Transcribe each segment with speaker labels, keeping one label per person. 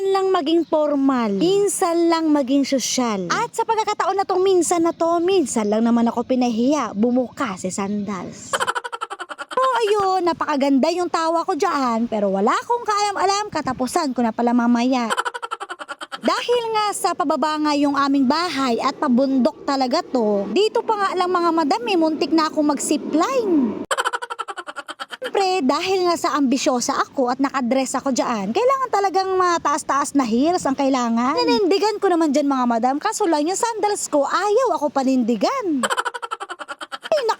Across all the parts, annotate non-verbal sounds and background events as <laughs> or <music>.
Speaker 1: Minsan lang maging formal, minsan lang maging sosyal. At sa pagkakataon na tong minsan na to, minsan lang naman ako pinahiya, bumuka si Sandals. <laughs> Oh, ayun, napakaganda yung tawa ko dyan, pero wala akong kaalam-alam, katapusan ko na pala mamaya. <laughs> Dahil nga sa pababa nga yung aming bahay at pabundok talaga to, dito pa nga lang mga madami, muntik na ako mag-zipline. Siyempre, dahil nga sa ambisyosa ako at nakadress ako dyan, kailangan talagang mataas-taas na heels ang kailangan. Nanindigan ko naman dyan mga madam, kaso lang yung sandals ko, ayaw ako panindigan. <laughs>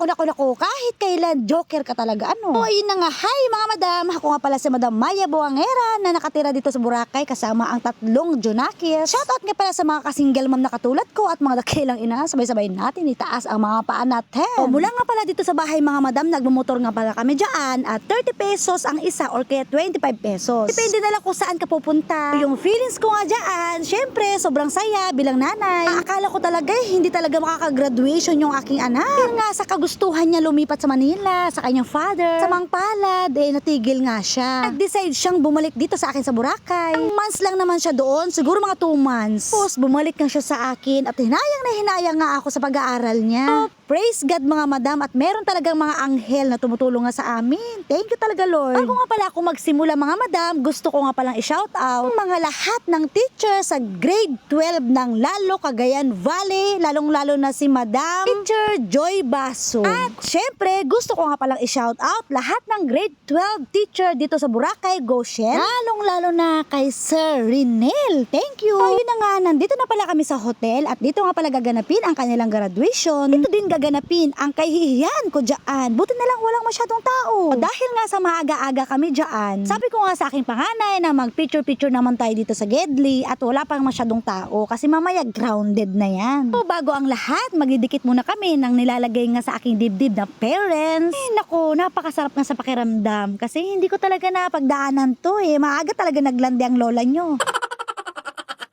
Speaker 1: Naku, naku, naku, kahit kailan, joker ka talaga, ano? O, na nga, hi mga madam, ako nga pala si Madam Maya Buangera na nakatira dito sa Boracay kasama ang tatlong Junakis. Shoutout nga pala sa mga kasingle ma'am na katulad ko at mga dakilang ina, sabay-sabay natin itaas ang mga paa natin. O, mula nga pala dito sa bahay mga madam, nagmumotor nga pala kami dyan at 30 pesos ang isa or kaya 25 pesos. Depende na lang kung saan ka pupunta. Yung feelings ko nga dyan, syempre, sobrang saya bilang nanay. Akala ko talaga eh, hindi talaga makakagraduation yung aking anak. Dahil nga sa kagustuhan niya lumipat sa Manila, sa kanyang father, sa Mang Palad, eh natigil nga siya. Nag-decide siyang bumalik dito sa akin sa Boracay. Ang months lang naman siya doon, siguro mga 2 months. Tapos bumalik nga siya sa akin at hinayang na hinayang nga ako sa pag-aaral niya. So, praise God mga madam at meron talagang mga anghel na tumutulong nga sa amin. Thank you talaga Lord. Bago nga pala ako magsimula mga madam, gusto ko nga palang i-shout out ang mga lahat ng teacher sa grade 12 ng Lalo Cagayan Valley, lalong-lalo na si Madam Teacher Joy Baso. At syempre, gusto ko nga palang i-shout out lahat ng grade 12 teacher dito sa Boracay, Goshen. Lalong-lalo na kay Sir Rinel. Thank you. Ayun na nga, nandito na pala kami sa hotel at dito nga pala gaganapin ang kanilang graduation. Dito din gaganapin ang kahihiyan ko dyan. Buti na lang walang masyadong tao. O dahil nga sa maaga-aga kami dyan, sabi ko nga sa aking panganay na mag-picture-picture naman tayo dito sa Gedli at wala pang masyadong tao kasi mamaya grounded na yan. So bago ang lahat, magdidikit muna kami ng nilalagay nga sa aking dibdib na parents. Eh nako, napakasarap nga sa pakiramdam kasi hindi ko talaga napagdaanan to eh. Maaga talaga naglandi ang lola nyo. <laughs>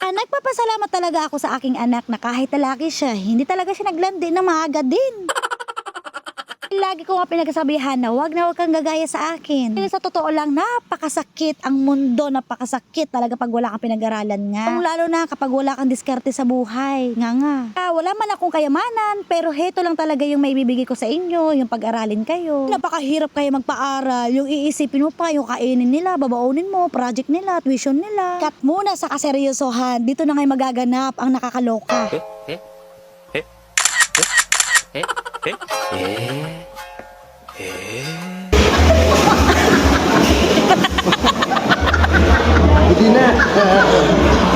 Speaker 1: Ah, nagpapasalamat talaga ako sa aking anak na kahit lalaki siya, hindi talaga siya naglandi na maaga din. Lagi ko nga pinagsasabihan na wag na wag kang gagaya sa akin. Kasi sa totoo lang, napakasakit ang mundo, napakasakit talaga pag wala kang pinag-aralan nga. Kung lalo na kapag wala kang diskarte sa buhay. Nga nga. Ah, wala man akong kayamanan, pero heto lang talaga yung may bibigay ko sa inyo, yung pag-aralin kayo. Napakahirap kayo magpaaral. Yung iisipin mo pa, yung kainin nila, babaunin mo, project nila, tuition nila. Kat muna sa kaseryosohan, dito na ngayon magaganap ang nakakaloka.
Speaker 2: Hindi na. <laughs>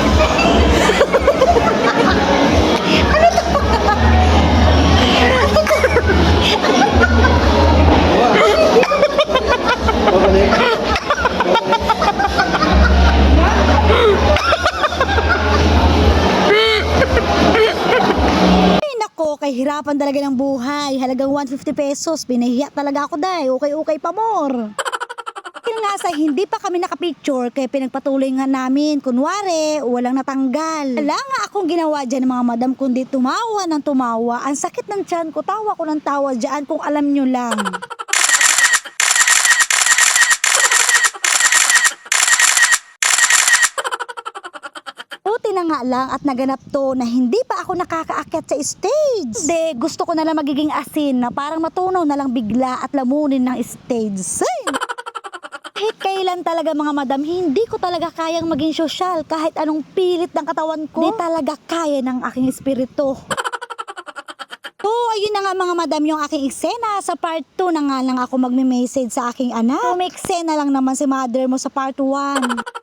Speaker 1: nako, kahirapan talaga ng buhay. Halagang 150 pesos. Pinahiya talaga ako dahil. Okay-okay pa more. <laughs> Dahil nga sa hindi pa kami nakapicture, kaya pinagpatuloy nga namin. Kunwari, walang natanggal. Wala nga akong ginawa dyan mga madam, kundi tumawa ng tumawa. Ang sakit ng tiyan ko, tawa ko ng tawa dyan kung alam nyo lang. <laughs> Buti na nga lang at naganap to na hindi pa ako nakakaakyat sa stage. Hindi, gusto ko na lang magiging asin na parang matunaw na lang bigla at lamunin ng stage. Ay! <laughs> Kahit kailan talaga mga madam, hindi ko talaga kayang maging sosyal kahit anong pilit ng katawan ko. Hindi talaga kaya ng aking espiritu. <laughs> So, ayun na nga mga madam yung aking eksena. Sa part 2 na nga lang ako magme-message sa aking anak. So, may eksena lang naman si mother mo sa part 1. <laughs>